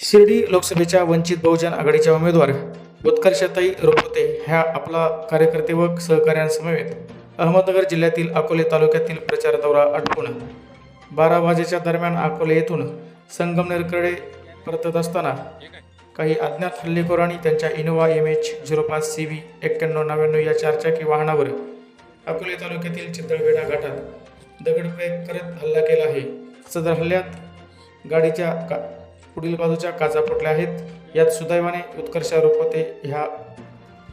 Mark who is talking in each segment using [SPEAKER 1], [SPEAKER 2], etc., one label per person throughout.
[SPEAKER 1] शिर्डी लोकसभेच्या वंचित बहुजन आघाडीच्या उमेदवार उत्कर्षताई रुपते ह्या आपला कार्यकर्ते व सहकाऱ्यांसमवेत. अहमदनगर जिल्ह्यातील अकोले तालुक्यातील प्रचार दौरा आटपून बारा वाजेच्या दरम्यान अकोले येथून संगमनेरकडे परतत असताना काही अज्ञात हल्लेखोरांनी त्यांच्या इनोवा एम एच झिरो पाच सी व्ही एक्क्याण्णव नव्याण्णव या चारचाकी वाहनावर अकोले तालुक्यातील चितळवेढा घाटात दगडफेक करत हल्ला केला आहे. सदर हल्ल्यात गाडीच्या का पुढील बाजूच्या काचा फुटल्या आहेत. यात सुदैवाने उत्कर्ष रुपते ह्या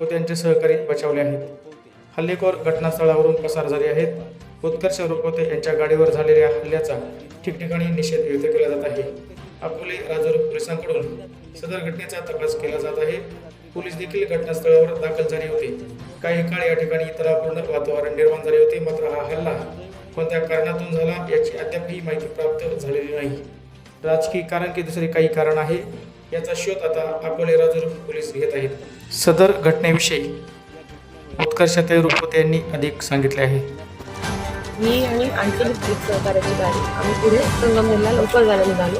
[SPEAKER 1] व त्यांचे सहकारी बचावले आहेत. हल्लेखोर घटनास्थळावरून पसार झाले आहेत. उत्कर्ष रुपवते यांच्या गाडीवर झालेल्या हल्ल्याचा ठिकठिकाणी निषेध व्यक्त केला जात आहे. अकोले राजूर पोलिसांकडून सदर घटनेचा तपास केला जात आहे. पोलीस देखील घटनास्थळावर दाखल झाले होते. काही काळ या ठिकाणी तणावपूर्ण वातावरण निर्माण झाले होते. मात्र हा हल्ला कोणत्या कारणातून झाला याची अद्यापही माहिती प्राप्त झालेली नाही. राजकीय कारण की दुसरे काही कारण आहे याचा शोध आता अकोले राजूर पोलीस घेत आहेत. सदर घटनेविषयी उत्कर्षते रुपते यांनी अधिक सांगितले आहे.
[SPEAKER 2] मी आणि आणखी दुसरी सहकार्याची गाडी. आम्ही पुढे संगमनेरला लवकर जायला निघालो.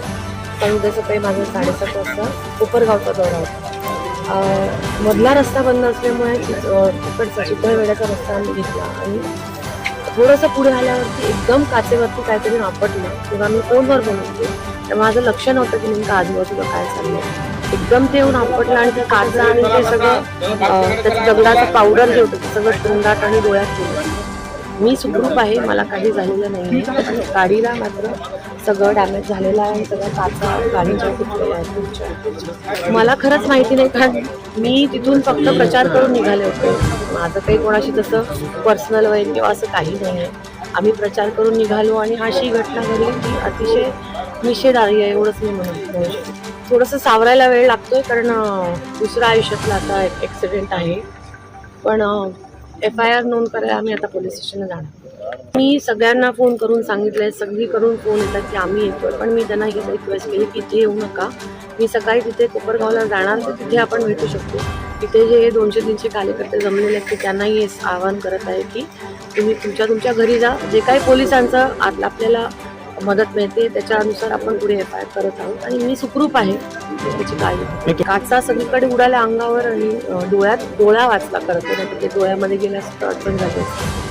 [SPEAKER 2] कारण उद्या सकाळी माझा साडेसात वाजता कोपरगावचा दौरा होता. मधला रस्ता बंद असल्यामुळे तिकडचा चितळवेड्याचा रस्ता आम्ही घेतला आणि थोडंसं पुढे आल्यावरती एकदम काचेवरती काहीतरी आपटलं. तेव्हा मी फोनवर बोलत होते तर माझं लक्ष नव्हतं की नेमकं आजूबाजूला काय चाललंय. एकदम ते येऊन आपटलं आणि ते काचा आणि ते सगळं त्याचं दगडाचं पावडर जे होतं ते सगळं तोंडात आणि डोळ्यात गेलं. मी सुखरूप आहे मला काही झालेलं नाही आहे. गाडीला मात्र सगळं डॅमेज झालेलं आहे सगळं काचा गाडीच्या फुटलेल्या आहेत मला खरंच माहिती नाही कारण मी तिथून फक्त प्रचार करून निघाले होते. माझं काही कोणाशी तसं पर्सनल वैर किंवा असं काही नाही आहे. आम्ही प्रचार करून निघालो आणि अशी घटना घडली की अतिशय निषेधार्ह आहे एवढंच मी म्हणत म्हणू थोडंसं सावरायला वेळ लागतोय कारण दुसऱ्या दुसरा आयुष्यातला आता एक ॲक्सिडेंट आहे. पण एफ आय आर नोंद करायला आम्ही आता पोलीस स्टेशनला जाणार मी सगळ्यांना फोन करून सांगितलंय सगळी करून फोन येतात की आम्ही येतोय पण मी त्यांना ही रिक्वेस्ट केली की इथे येऊ नका. मी सकाळी तिथे कोपरगावला जाणार तर तिथे आपण भेटू शकतो. तिथे जे दोनशे तीनशे कार्यकर्ते जमलेले आहेत ते त्यांनाही आवाहन करत आहे की तुम्ही तुमच्या तुमच्या घरी जा. जे काही पोलिसांचं आत आपल्याला मदत मिळते त्याच्यानुसार आपण पुढे एफ आय आर करत आहोत आणि मी सुखरूप आहे त्याची काळजी. काचा सगळीकडे उडाल्या अंगावर आणि डोळ्यात डोळा वाचला करत नाही तर ते डोळ्यामध्ये गेल्यास अडचण झाली असती.